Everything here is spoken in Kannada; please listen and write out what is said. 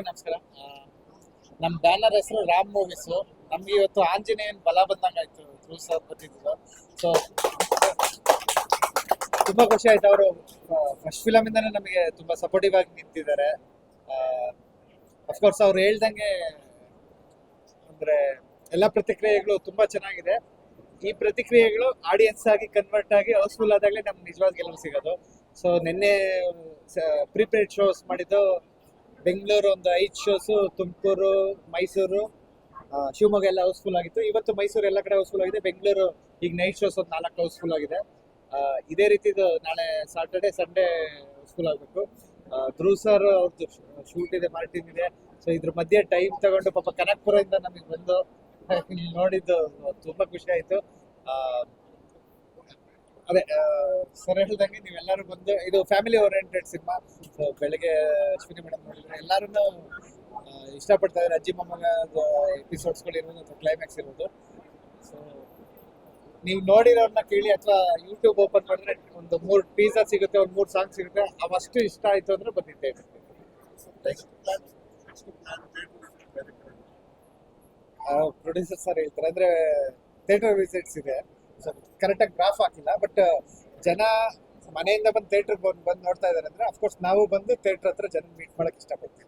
ನಮಸ್ಕಾರ. ಆ, ನಮ್ ಬ್ಯಾನರ್ ಹೆಸರು ರಾಮ್ ಮೂವೀಸ್ ನಮ್ಗೆ ಇವತ್ತು ಆಂಜನೇಯನ್ ಬಲ ಬಂದಂಗಾಯ್ತು ಸರ್ ಬಂದಿದ್ರು. ಸೊ ತುಂಬಾ ಖುಷಿ ಆಯ್ತು ಅವರು. ಫಸ್ಟ್ ಫಿಲಮ್ ಇಂದಾನೆ ನಮಗೆ ತುಂಬಾ ಸಪೋರ್ಟಿವ್ ಆಗಿ ನಿಂತಿದ್ದಾರೆ. ಅಫ್ಕೋರ್ಸ್ ಅವ್ರು ಹೇಳ್ದಂಗೆ ಅಂದ್ರೆ ಎಲ್ಲ ಪ್ರತಿಕ್ರಿಯೆಗಳು ತುಂಬಾ ಚೆನ್ನಾಗಿದೆ. ಈ ಪ್ರತಿಕ್ರಿಯೆಗಳು ಆಡಿಯನ್ಸ್ ಆಗಿ ಕನ್ವರ್ಟ್ ಆಗಿ ಹೌಸ್ಫುಲ್ ಆದಾಗಲೇ ನಮ್ಗೆ ನಿಜವಾದ ಗೆಲುವು ಸಿಗೋದು. ಸೊ ನಿನ್ನೆ ಪ್ರಿಪೇರ್ಡ್ ಶೋಸ್ ಮಾಡಿದ್ದು ಬೆಂಗಳೂರು ಒಂದು ಐದು ಶೋಸು ತುಮಕೂರು, ಮೈಸೂರು ಶಿವಮೊಗ್ಗ ಎಲ್ಲ ಹೌಸ್ಫುಲ್ ಆಗಿತ್ತು. ಇವತ್ತು ಮೈಸೂರು ಎಲ್ಲ ಕಡೆ ಹೌಸ್ಫುಲ್ ಆಗಿದೆ. ಬೆಂಗಳೂರು ಈಗ ನೈಟ್ ಶೋಸ್ ಒಂದು ನಾಲ್ಕು ಹೌಸ್ಫುಲ್ ಆಗಿದೆ. ಇದೇ ರೀತಿದು ನಾಳೆ ಸಾಟರ್ಡೆ ಸಂಡೇ ಹೌಸ್ಫುಲ್ ಆಗಬೇಕು. ಧ್ರುವ್ ಸರ್ ಅವ್ರದ್ದು ಶೂಟ್ ಇದೆ ಮಾರ್ಟಿನ್ ಇದೆ. ಸೊ ಇದ್ರ ಮಧ್ಯೆ ಟೈಮ್ ತಗೊಂಡು ಪಾಪ ಕನಕ್ಪುರದಿಂದ ನಮಗೆ ಬಂದು ನೋಡಿದ್ದು ತುಂಬಾ ಖುಷಿ ಆಯ್ತು. ಅದೇ ಸರ್ ಹೇಳ್ದಂಗೆ ನೀವೆಲ್ಲರೂ ಬಂದು, ಇದು ಫ್ಯಾಮಿಲಿ ಓರಿಯೆಂಟೆಡ್ ಸಿನಿಮಾ ಸೊ ಬೆಳಗ್ಗೆ ಅಶ್ವಿನಿ ಮೇಡಮ್ ನೋಡಿದ್ರೆ ಎಲ್ಲರೂ ಇಷ್ಟಪಡ್ತಾ ಇದ್ದಾರೆ ಅಜ್ಜಿ, ಮೊಮ್ಮಗ ಎಪಿಸೋಡ್ಸ್ಗಳು ಇರ್ಬೋದು ಅಥವಾ ಕ್ಲೈಮ್ಯಾಕ್ಸ್ ಇರ್ಬೋದು ಸೊ ನೀವು ನೋಡಿರೋರ್ನ ಕೇಳಿ ಅಥವಾ ಯೂಟ್ಯೂಬ್ ಓಪನ್ ಮಾಡಿದ್ರೆ ಒಂದು ಮೂರು ಟೀಸರ್ ಸಿಗುತ್ತೆ, ಒಂದು ಮೂರು ಸಾಂಗ್ ಸಿಗುತ್ತೆ. ಅವಷ್ಟು ಇಷ್ಟ ಆಯಿತು ಅಂದ್ರೆ ಬಂದಿದ್ದೆ ಪ್ರೊಡ್ಯೂಸರ್ ಸರ್ ಹೇಳ್ತಾರೆ. ಅಂದರೆ ಥಿಯೇಟರ್ ವಿಸಿಟ್ಸ್ ಇದೆ. ಕರೆಕ್ಟಾಗಿ ಗ್ರಾಫ್ ಹಾಕಿಲ್ಲ ಬಟ್ ಜನ ಮನೆಯಿಂದ ಬಂದು ಥಿಯೇಟರ್ ಬಂದು ನೋಡ್ತಾ ಇದ್ದಾರೆ ಅಂದ್ರೆ ಅಫ್ಕೋರ್ಸ್ ನಾವು ಬಂದು ಥಿಯೇಟರ್ ಹತ್ರ ಜನ ಮೀಟ್ ಮಾಡಕ್ ಇಷ್ಟಪಡ್ತೀವಿ.